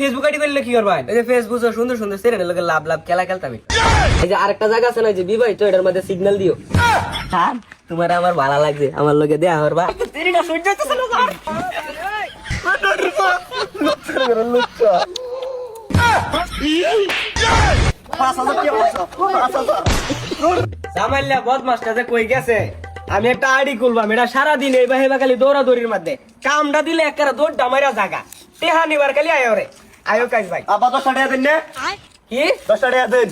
Facebook ID করলে কি করবা? এই যে ফেসবুক সুন্দর সুন্দর সেরেনের লোকের লাভ লাভ খেলা খেলতাম এই যে আরেকটা জায়গা আছে না যে বিবাহিত এটার মধ্যে সিগন্যাল দিও। হ্যাঁ? তোমার আমার ভালো লাগছে আমার লোকে দেয়া করবা জামাইল্লা বদমাসটা যে কই গেছে? আমি একটা আইডি খুলবাম এটা সারাদিন এই বাহিবা খালি দৌড়াদৌড়ির মধ্যে। কামটা দিলে একটা দৌড়টা মারা জাগা। টেহা নিবার খালি আয়ো রে আয়ো কাজ ভাই। আবার দশটা টাকা দেন না। কি? দশটা টাকা দেন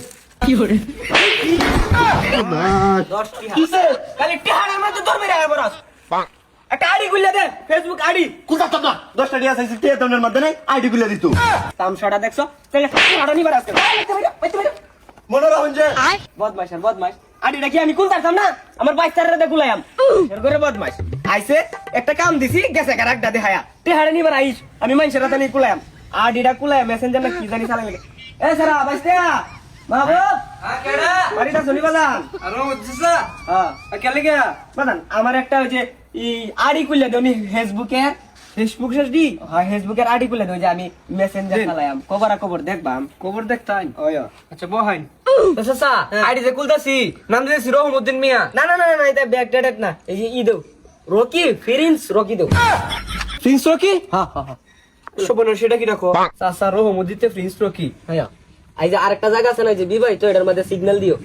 খালি টেহার মধ্যে আয় বরস একটা আইডি দে ফেসবুক আইডি কুলতাম না। দশটা কে তোর মধ্যে নাই আইডি গুলো দিত। তামসাটা দেখছ? তাহলে টেহাটা নিবার আজকে। মনে রাখুন যে বদমাস আইডিটা কি আমি খুলতাম না? আমার বাইচারে দে খুলাইম এর করে বদমাস আইছে একটা কাম দিছি গেছে কারাকটা দেখায়া। টেহারে নিবার আইস আমি মানুষের হাতে নিয়ে কুলাইম আইডিটা কুলাইম মেসেঞ্জার না কি জানি চালাই লাগে। এ সারা বাইস্তে মাহবুব বাড়িটা শুনি বাজান। হ্যাঁ। কেলে গিয়া? বাজান আমার একটা ওই যে ই আইডি খুললে দেও নি ফেসবুকে ফেসবুক শেষ দি? হ্যাঁ ফেসবুকের আইডি খুলে দেও যে আমি মেসেঞ্জার চালাইম কবরা কবর দেখবাম। কবর দেখতাম ওই আচ্ছা বহাইন সসা আইডি যে কুলতাছি নাম দিয়েছি রহমউদ্দিন মিয়া। না না না না এটা ব্যাক ডেট না এই যে ই দেও। রকি ফিরিন্স রকি দেও। Prince Rocky? হ্যাঁ হ্যাঁ। শোভনের সেটা কি রাখো? চাচা রহমদিতে প্রিন্স রকি হ্যাঁ এই যে আরেকটা জায়গা আছে না যে বিবাহিত এটার মধ্যে সিগন্যাল দিও।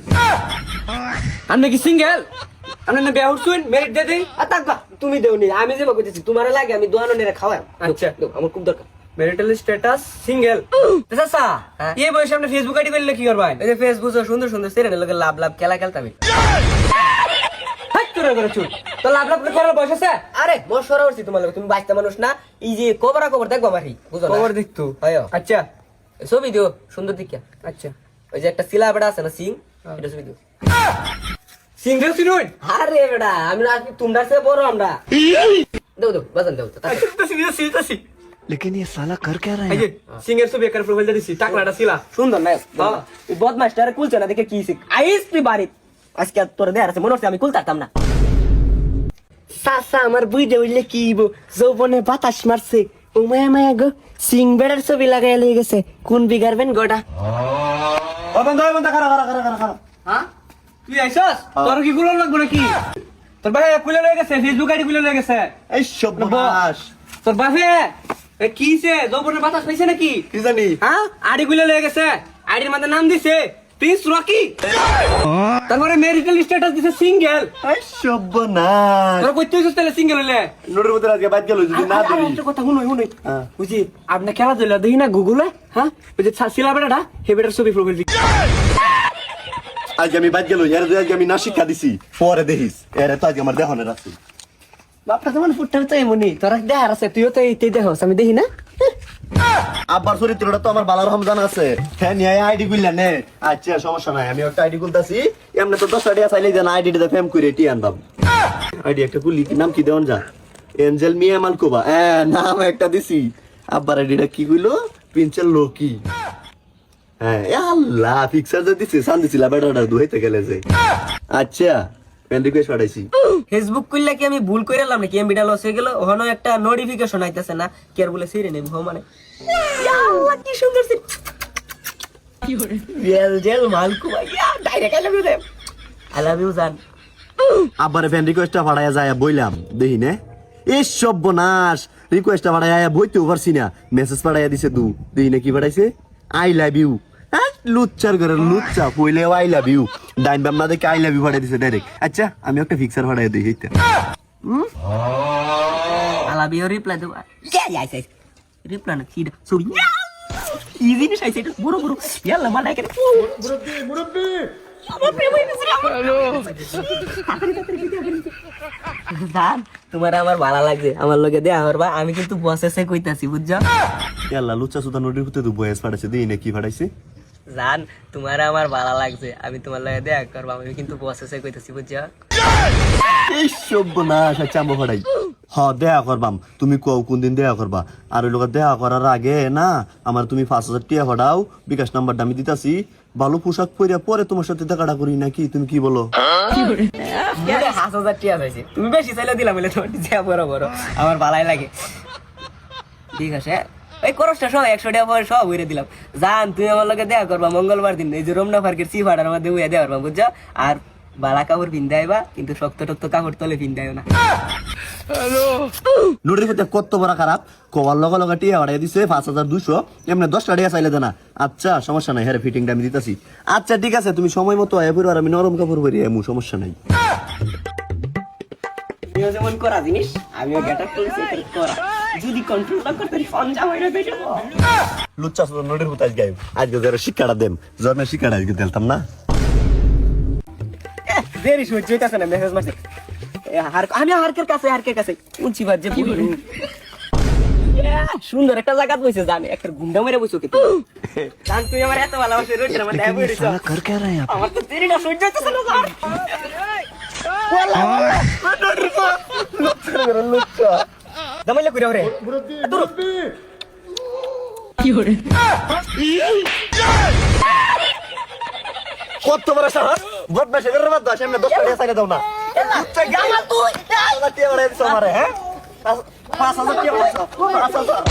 আপনি কি সিঙ্গেল আপনি না বিয়া উঠছুন মেরিট দিয়ে দেই? আর থাকবা তুমি দেওনি আমি যে কইতেছি তোমার লাগে আমি দোয়ানো নেড়ে খাওয়াই। আচ্ছা। আমার খুব দরকার। মেরিটাল স্ট্যাটাস সিঙ্গেল তো চাচা হ্যাঁ। এই বয়সে আপনি ফেসবুক আইডি করলে কি করবেন? এই যে ফেসবুক সুন্দর সুন্দর সেরেনের লোকের লাভ লাভ খেলা খেলতাম। করে করে চুল তো লাভ লাভ করার বয়স আছে আরে মোর সরা উঠছি তোমার লগে, তুমি বাঁচতে মানুষ না এই যে কবরা কবর দেখবো মারি বুঝো না খবর দেখতো হয় আচ্ছা ছবি দিও সুন্দর দিকে আচ্ছা ওই যে একটা শিলা বেড়া আছে না সিং এটা ছবি দিও সিঙ্গেল সিনুন আরে বেড়া আমি না তোমরা সে বড় আমরা দেও দেও বাজান দেও তো আচ্ছা তো সিঙ্গেল সিটাসি लेकिन ये साला कर क्या रहा এই যে সিঙ্গেল ছবি একার প্রোফাইল দিছি টাকলাটা ছিলা সুন্দর না হ্যাঁ। এই বদমাসটারে কুলছে না দেখে কি শিখ আইস তুই বাড়ি আজকে আর তোর দেয়ার আছে মনে হচ্ছে আমি কুলতাম না সাসা আমার বুঝে উঠলে কি যৌবনে বাতাস মারছে। ও মায়া গো সিং বেড়ার ছবি লাগাই লয়ে গেছে। কোন বিগারবেন গোটা? ও বন্ধ ওই বন্ধ খারা খারা খারা খারা খারা হ্যাঁ? তুই আইছস? তোর কি গুলো লাগবে নাকি? তোর ভাই খুলে লয়ে গেছে ফেসবুক আইডি খুলে লয়ে গেছে। এই সর্বনাশ। তোর বাপে? এ কি হইছে? যৌবনের বাতাস পাইছে নাকি? কি জানি। হ্যাঁ? আইডি লয়ে গেছে। আইডির মধ্যে নাম দিছে। প্রিন্স রকি তারপরে মেরিটাল স্ট্যাটাস দিছে সিঙ্গেল এই সর্বনাশ। তোর কইতে হইছিস তাহলে সিঙ্গেল হইলে? নোটের মধ্যে আজকে বাদ গেল যদি না একটা কথা শুনুই শুনুই হ্যাঁ। বুঝি আপনি খেলা দিলে দেখি না গুগলে? হ্যাঁ? ওই যে বেটাটা হে বেটার ছবি প্রোফাইল আজকে আমি বাদ গেল এর আজকে আমি না শিক্ষা দিছি পরে দেখিস। এর তো আজকে আমার দেহনের আছে। বাপটা তোমার ফুটটার তো এমনই তোরা দেখার আছে তুইও তো এইটাই দেখোস আমি দেখি না? আব্বার চরিত্রটা তো আমার বালার রমজান আছে। হ্যাঁ নিয়ে আইডি গুলা নে। আচ্ছা সমস্যা নাই, আমি একটা আইডি গুলতাছি এমনি তো দশটা টাকা চাইলে আইডি টা ফেম করে টি আনবাম। আইডি একটা কি নাম কি দেওয়ান যা? এঞ্জেল মিয়া মালকোবা। হ্যাঁ নাম একটা দিছি। আব্বার আইডিটা কি কইলো? পিঞ্চেল লোকি। হ্যাঁ আল্লাহ ফিক্সার যে দিছি, সান দিছিল বেটাটা, দুহাইতে গেলে যে। আচ্ছা ফ্রেন্ড রিকোয়েস্ট পাঠাইছি। ফেসবুক করলে কি আমি ভুল করে এলাম নাকি? এমবিটা লস হয়ে গেল। ওখানে একটা নোটিফিকেশন আইতেছে না। কি আর বলে সিরে নেব মানে। কি সুন্দর রিয়েল জেল মালকু ডাইরেক্ট আই লাভ ইউ দেম আই লাভ ইউ জান। আব্বারে ফ্রেন্ড রিকোয়েস্টটা পাঠাইয়া যায় বইলাম। দেখি নে। এই সর্বনাশ রিকোয়েস্টটা পাঠাইয়া বইতেও পারছি না। মেসেজ পাঠাইয়া দিছে দু। দেখি না কি পাঠাইছে আই লাভ ইউ লুচ্চার করে লুচ্চা। পইলেও আই লাভ ইউ ডাইন বাম না দেখে আই লাভ ইউ দিছে ডাইরেক্ট আচ্ছা আমি একটা ফিক্সার পাঠাই দিই এইটা আই লাভ ইউ রিপ্লাই দেব। ইয়া ইয়া রিপ্লাই না সরি জিনিস আইছে এটা বড় বড়। ইয়াল্লা করে তোমার আমার ভালো লাগছে। আমার লগে দেয়া করবা আমি কিন্তু বসেসে কইতাছি বুঝছ? লুচ্চা সুতা নোটির ভিতরে দু বয়স দেখি না কি পাঠাইছে জান তোমার আমার ভালো লাগছে। আমি তোমার লগে দেয়া করবা আমি কিন্তু বসেসে কইতাছি বুঝছ? এই সর্বনাশ আচ্ছা আমি পাঠাই হ দেয়া করবাম। তুমি কও কোন দিন দেয়া করবা? আর ওই লোক দেয়া করার আগে না আমার তুমি পাঁচ হাজার টিয়া বিকাশ নাম্বারটা আমি দিতাছি। ভালো পোশাক পরে তোমার সাথে দেখাটা করি নাকি তুমি কি বলো? হাজার টিয়া তুমি বেশি চাইলে দিলাম বলে তোমার যা বড় বড়। আমার ভালাই লাগে। ঠিক আছে ওই খরচটা সব একশো টাকা পরে সব হইরে দিলাম। জান তুই আমার লগে দেখা করবা মঙ্গলবার দিন। এই যে রমনা পার্কের সি ভাড়ার মধ্যে উইয়া দেওয়া পারবা বুঝছ? আর বালা কাপড় পিন্দাইবা আইবা কিন্তু শক্ত টক্ত কাপড় তলে পিন্দাইও না। নুডির প্রতি কত বড় খারাপ? কবার লগে লগে টিয়া বাড়াই দিছে পাঁচ হাজার দুশো এমনি দশটা টাকা চাইলে দেনা। আচ্ছা সমস্যা নাই হ্যাঁ ফিটিংটা আমি দিতেছি। আচ্ছা ঠিক আছে তুমি সময় মতো আয় আর আমি নরম কাপড় পরি এমু সমস্যা নাই। যেমন করা জিনিস আমিও গেট আপ করেছি করা। যদি কন্ট্রোল না করতে পারি ফোন জামাই না বেটে। লুচ্চা শুধু নুডির প্রতি আজকে আজকে যারা শিক্ষাটা দেম। জন্মের শিক্ষাটা আজকে দিলতাম না। দেরি সহ্য হইতাছে না মেসেজ মারছে। হার- আমি হারকের কাছে হারকের কাছে। উঁচি বাদ যে পুরো সুন্দর একটা জায়গা বসে জানে একটা গুন্ডা মেরে বসে কিন্তু জান তুই আমার এত ভালোবাসে রোজ আমার দেখা বইরিস কর কে রে আমার তো দেরিটা সহ্য হইতাছে না জান। দামাইলে কইরা রে দূর। কত বড় শহর বদমাশি করে বাদ দাও সামনে দশটা টাকা চাইলে দাও না। লুচ্চা গামা তুই আল্লাহ টিয়া বড় এসে মারে হ্যাঁ? পাঁচ হাজার টিয়া বাড়াইছো পাঁচ হাজার।